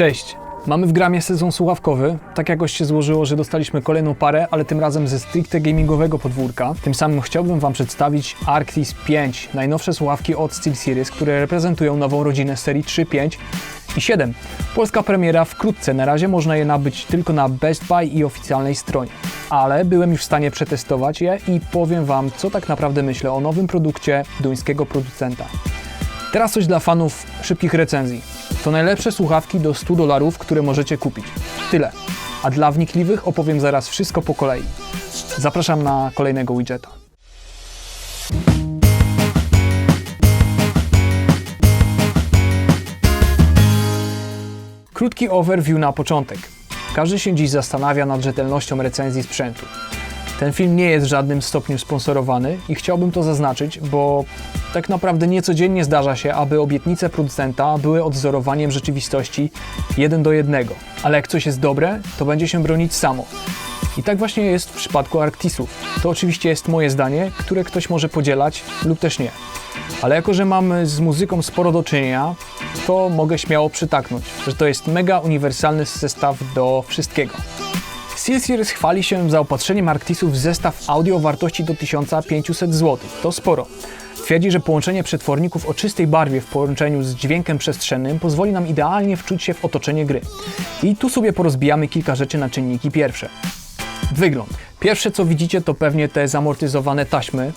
Cześć! Mamy w gramie sezon słuchawkowy. Tak jakoś się złożyło, że dostaliśmy kolejną parę, ale tym razem ze stricte gamingowego podwórka. Tym samym chciałbym Wam przedstawić Arctis 5, najnowsze słuchawki od SteelSeries, które reprezentują nową rodzinę serii 3, 5 i 7. Polska premiera wkrótce, na razie można je nabyć tylko na Best Buy i oficjalnej stronie. Ale byłem już w stanie przetestować je i powiem Wam, co tak naprawdę myślę o nowym produkcie duńskiego producenta. Teraz coś dla fanów szybkich recenzji. To najlepsze słuchawki do 100 dolarów, które możecie kupić. Tyle. A dla wnikliwych opowiem zaraz wszystko po kolei. Zapraszam na kolejnego widgeta. Krótki overview na początek. Każdy się dziś zastanawia nad rzetelnością recenzji sprzętu. Ten film nie jest w żadnym stopniu sponsorowany i chciałbym to zaznaczyć, bo tak naprawdę niecodziennie zdarza się, aby obietnice producenta były odzorowaniem rzeczywistości jeden do jednego. Ale jak coś jest dobre, to będzie się bronić samo. I tak właśnie jest w przypadku Arctisów. To oczywiście jest moje zdanie, które ktoś może podzielać lub też nie. Ale jako, że mam z muzyką sporo do czynienia, to mogę śmiało przytaknąć, że to jest mega uniwersalny zestaw do wszystkiego. SteelSeries chwali się zaopatrzeniem Arctisów w zestaw audio o wartości do 1500 zł. To sporo. Twierdzi, że połączenie przetworników o czystej barwie w połączeniu z dźwiękiem przestrzennym pozwoli nam idealnie wczuć się w otoczenie gry. I tu sobie porozbijamy kilka rzeczy na czynniki pierwsze. Wygląd. Pierwsze co widzicie to pewnie te zamortyzowane taśmy.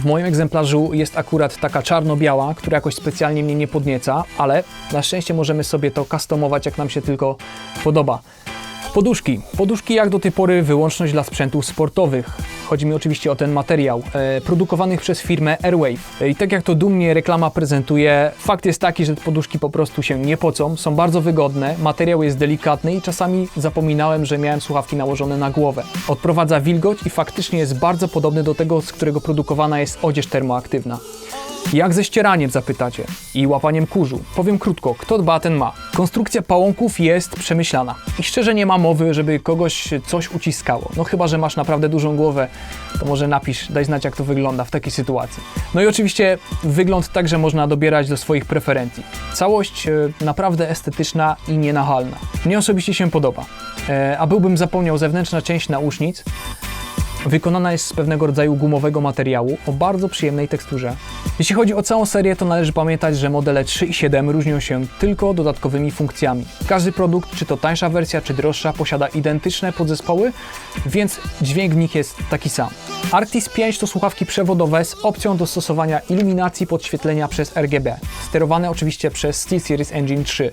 W moim egzemplarzu jest akurat taka czarno-biała, która jakoś specjalnie mnie nie podnieca, ale na szczęście możemy sobie to customować jak nam się tylko podoba. Poduszki. Poduszki jak do tej pory wyłączność dla sprzętów sportowych. Chodzi mi oczywiście o ten materiał, e, produkowanych przez firmę Airwave. E, I tak jak to dumnie reklama prezentuje, fakt jest taki, że te poduszki po prostu się nie pocą, są bardzo wygodne, materiał jest delikatny i czasami zapominałem, że miałem słuchawki nałożone na głowę. Odprowadza wilgoć i faktycznie jest bardzo podobny do tego, z którego produkowana jest odzież termoaktywna. Jak ze ścieraniem zapytacie i łapaniem kurzu? Powiem krótko, kto dba, ten ma. Konstrukcja pałąków jest przemyślana i szczerze nie ma mowy, żeby kogoś coś uciskało. No chyba, że masz naprawdę dużą głowę, to może napisz, daj znać jak to wygląda w takiej sytuacji. No i oczywiście wygląd także można dobierać do swoich preferencji. Całość e, naprawdę estetyczna i nienachalna. Mnie osobiście się podoba. E, a byłbym zapomniał zewnętrzna część nausznic, Wykonana jest z pewnego rodzaju gumowego materiału o bardzo przyjemnej teksturze. Jeśli chodzi o całą serię, to należy pamiętać, że modele 3 i 7 różnią się tylko dodatkowymi funkcjami. Każdy produkt, czy to tańsza wersja, czy droższa, posiada identyczne podzespoły, więc dźwięk w nich jest taki sam. Arctis 5 to słuchawki przewodowe z opcją dostosowania iluminacji podświetlenia przez RGB, sterowane oczywiście przez SteelSeries Engine 3,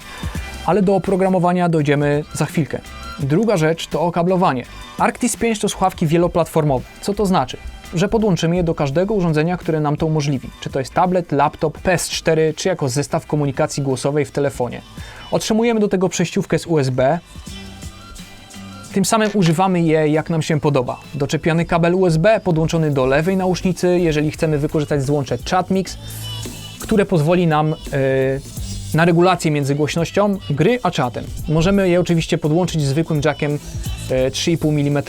ale do oprogramowania dojdziemy za chwilkę. Druga rzecz to okablowanie. Arctis 5 to słuchawki wieloplatformowe. Co to znaczy? Że podłączymy je do każdego urządzenia, które nam to umożliwi. Czy to jest tablet, laptop, PS4, czy jako zestaw komunikacji głosowej w telefonie. Otrzymujemy do tego przejściówkę z USB. Tym samym używamy je jak nam się podoba. Doczepiony kabel USB podłączony do lewej nausznicy, jeżeli chcemy wykorzystać złącze ChatMix, które pozwoli nam yy, na regulację między głośnością gry a czatem. Możemy je oczywiście podłączyć zwykłym jackiem 3,5 mm.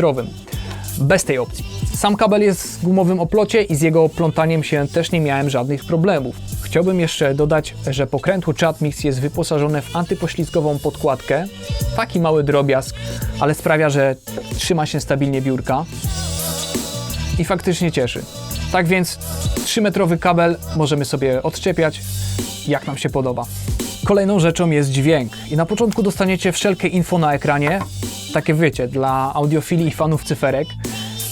Bez tej opcji. Sam kabel jest w gumowym oplocie i z jego plątaniem się też nie miałem żadnych problemów. Chciałbym jeszcze dodać, że pokrętło Chatmix jest wyposażone w antypoślizgową podkładkę. Taki mały drobiazg, ale sprawia, że trzyma się stabilnie biurka i faktycznie cieszy. Tak więc 3-metrowy kabel możemy sobie odczepiać jak nam się podoba. Kolejną rzeczą jest dźwięk i na początku dostaniecie wszelkie info na ekranie, takie wiecie, dla audiofili i fanów cyferek.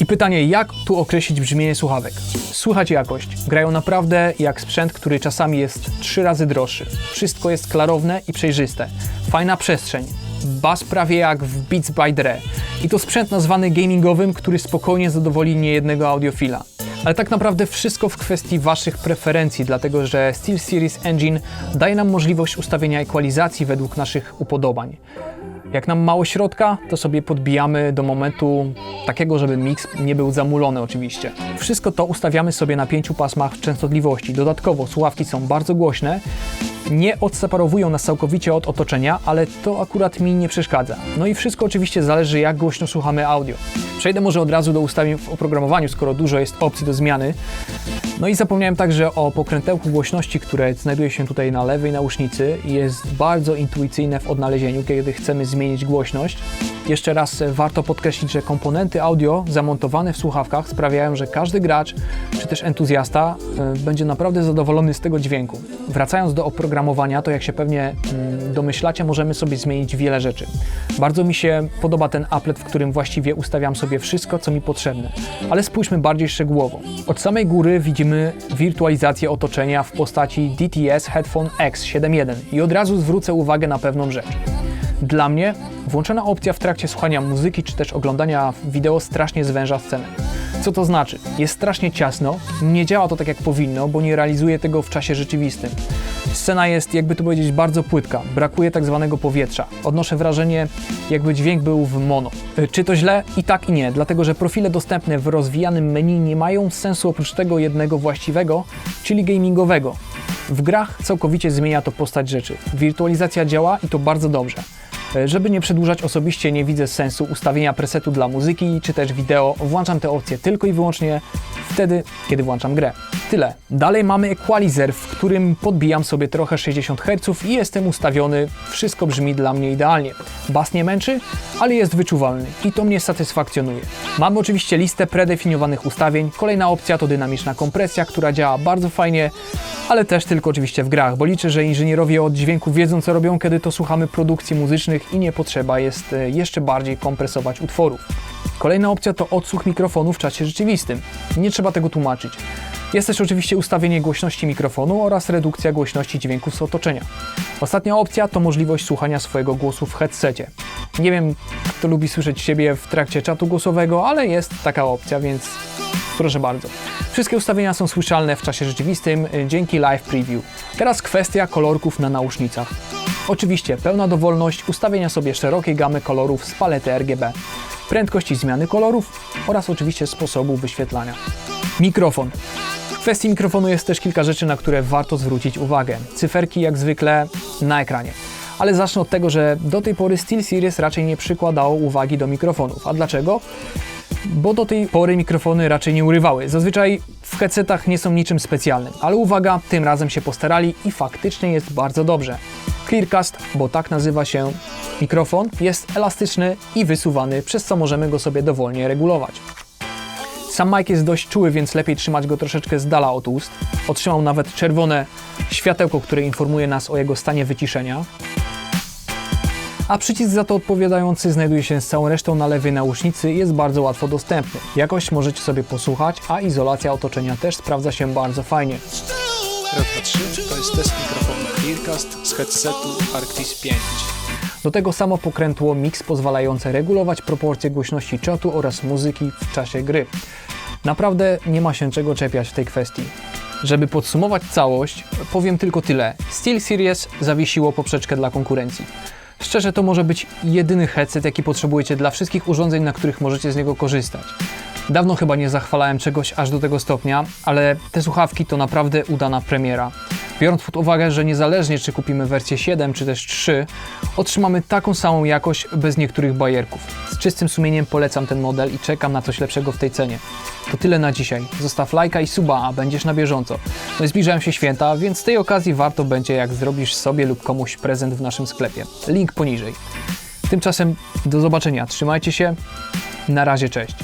I pytanie, jak tu określić brzmienie słuchawek? Słychać jakość. Grają naprawdę jak sprzęt, który czasami jest trzy razy droższy. Wszystko jest klarowne i przejrzyste. Fajna przestrzeń. Bas prawie jak w Beats by Dre. I to sprzęt nazwany gamingowym, który spokojnie zadowoli niejednego audiofila ale tak naprawdę wszystko w kwestii Waszych preferencji, dlatego że SteelSeries Engine daje nam możliwość ustawienia ekwalizacji według naszych upodobań. Jak nam mało środka, to sobie podbijamy do momentu takiego, żeby miks nie był zamulony oczywiście. Wszystko to ustawiamy sobie na pięciu pasmach częstotliwości. Dodatkowo słuchawki są bardzo głośne, nie odseparowują nas całkowicie od otoczenia, ale to akurat mi nie przeszkadza. No i wszystko oczywiście zależy jak głośno słuchamy audio. Przejdę może od razu do ustawień w oprogramowaniu, skoro dużo jest opcji do zmiany. No i zapomniałem także o pokrętełku głośności, które znajduje się tutaj na lewej nausznicy i jest bardzo intuicyjne w odnalezieniu, kiedy chcemy zmienić głośność. Jeszcze raz warto podkreślić, że komponenty audio zamontowane w słuchawkach sprawiają, że każdy gracz czy też entuzjasta e, będzie naprawdę zadowolony z tego dźwięku. Wracając do oprogramowania, to jak się pewnie mm, domyślacie, możemy sobie zmienić wiele rzeczy. Bardzo mi się podoba ten applet, w którym właściwie ustawiam sobie wszystko, co mi potrzebne. Ale spójrzmy bardziej szczegółowo. Od samej góry widzimy wirtualizację otoczenia w postaci DTS Headphone X7.1 i od razu zwrócę uwagę na pewną rzecz. Dla mnie włączona opcja w trakcie słuchania muzyki czy też oglądania wideo strasznie zwęża scenę. Co to znaczy? Jest strasznie ciasno, nie działa to tak jak powinno, bo nie realizuje tego w czasie rzeczywistym. Scena jest, jakby to powiedzieć, bardzo płytka, brakuje tak zwanego powietrza. Odnoszę wrażenie, jakby dźwięk był w mono. Y, Czy to źle? I tak i nie, dlatego że profile dostępne w rozwijanym menu nie mają sensu oprócz tego jednego właściwego, czyli gamingowego. W grach całkowicie zmienia to postać rzeczy. Wirtualizacja działa i to bardzo dobrze. E, Żeby nie przedłużać, osobiście nie widzę sensu ustawienia presetu dla muzyki czy też wideo. Włączam te opcje tylko i wyłącznie wtedy, kiedy włączam grę. Tyle. Dalej mamy equalizer, w którym podbijam sobie trochę 60 Hz i jestem ustawiony. Wszystko brzmi dla mnie idealnie. Bas nie męczy, ale jest wyczuwalny i to mnie satysfakcjonuje. Mamy oczywiście listę predefiniowanych ustawień. Kolejna opcja to dynamiczna kompresja, która działa bardzo fajnie, ale też tylko oczywiście w grach, bo liczę, że inżynierowie od dźwięku wiedzą co robią, kiedy to słuchamy produkcji muzycznych i nie potrzeba jest e, jeszcze bardziej kompresować utworów. Kolejna opcja to odsłuch mikrofonu w czasie rzeczywistym. Nie trzeba tego tłumaczyć. Jest też oczywiście ustawienie głośności mikrofonu oraz redukcja głośności dźwięków z otoczenia. Ostatnia opcja to możliwość słuchania swojego głosu w headsetie. Nie wiem, kto lubi słyszeć siebie w trakcie czatu głosowego, ale jest taka opcja, więc proszę bardzo. Wszystkie ustawienia są słyszalne w czasie rzeczywistym y, dzięki Live Preview. Teraz kwestia kolorków na nausznicach. Oczywiście pełna dowolność ustawienia sobie szerokiej gamy kolorów z palety RGB, prędkości zmiany kolorów oraz oczywiście sposobu wyświetlania. Mikrofon. W kwestii mikrofonu jest też kilka rzeczy, na które warto zwrócić uwagę. Cyferki jak zwykle na ekranie. Ale zacznę od tego, że do tej pory SteelSeries raczej nie przykładało uwagi do mikrofonów. A dlaczego? bo do tej pory mikrofony raczej nie urywały. Zazwyczaj w headsetach nie są niczym specjalnym, ale uwaga, tym razem się postarali i faktycznie jest bardzo dobrze. Clearcast, bo tak nazywa się mikrofon, jest elastyczny i wysuwany, przez co możemy go sobie dowolnie regulować. Sam mic jest dość czuły, więc lepiej trzymać go troszeczkę z dala od ust. Otrzymał nawet czerwone światełko, które informuje nas o jego stanie wyciszenia a przycisk za to odpowiadający znajduje się z całą resztą na lewej nausznicy jest bardzo łatwo dostępny. Jakość możecie sobie posłuchać, a izolacja otoczenia też sprawdza się bardzo fajnie. Raz, dwa, trzy. To jest test mikrofonu Clearcast z headsetu Arctis 5. Do tego samo pokrętło mix pozwalające regulować proporcje głośności czatu oraz muzyki w czasie gry. Naprawdę nie ma się czego czepiać w tej kwestii. Żeby podsumować całość, powiem tylko tyle. SteelSeries zawiesiło poprzeczkę dla konkurencji. Szczerze, to może być jedyny headset, jaki potrzebujecie dla wszystkich urządzeń, na których możecie z niego korzystać. Dawno chyba nie zachwalałem czegoś aż do tego stopnia, ale te słuchawki to naprawdę udana premiera. Biorąc pod uwagę, że niezależnie czy kupimy wersję 7 czy też 3, otrzymamy taką samą jakość bez niektórych bajerków. Z czystym sumieniem polecam ten model i czekam na coś lepszego w tej cenie. To tyle na dzisiaj. Zostaw lajka i suba, a będziesz na bieżąco. No i zbliżają się święta, więc z tej okazji warto będzie jak zrobisz sobie lub komuś prezent w naszym sklepie. Link poniżej. Tymczasem do zobaczenia. Trzymajcie się. Na razie, cześć.